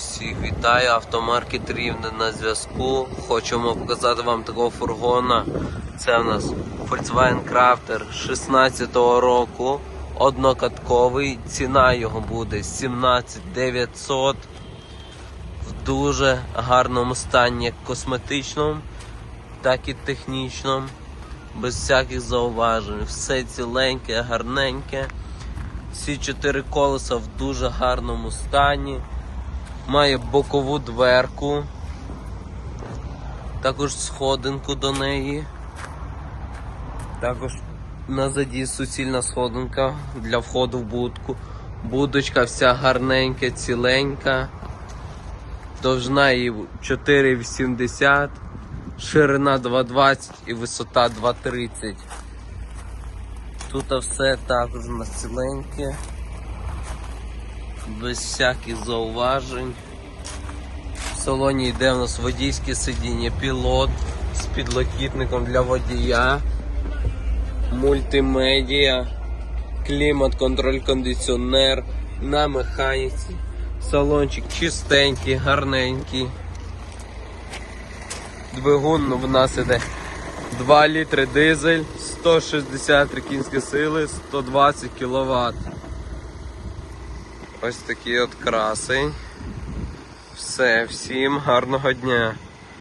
Всіх вітаю, автомаркет Рівне на зв'язку. Хочемо показати вам такого фургона. Це в нас Volkswagen Crafter 16-го року. Однокатковий. Ціна його буде 17 900 в дуже гарному стані, як косметичному, так і технічному. Без всяких зауважень. Все ціленьке, гарненьке. Всі чотири колеса в дуже гарному стані. Має бокову дверку. Також сходинку до неї. Також назаді суцільна сходинка для входу в будку. Будочка вся гарненька, ціленька. Довжина її 4,80, ширина 2,20 і висота 2,30. Тут все також на ціленьке, без всяких зауважень. В салоні йде у нас водійське сидіння, пілот з підлокітником для водія, мультимедіа, клімат, контроль, кондиціонер на механіці. Салончик чистенький, гарненький. Двигун в нас іде 2 літри дизель, 163 кінські сили, 120 кВт. Ось такий от красень. Все, всім гарного дня.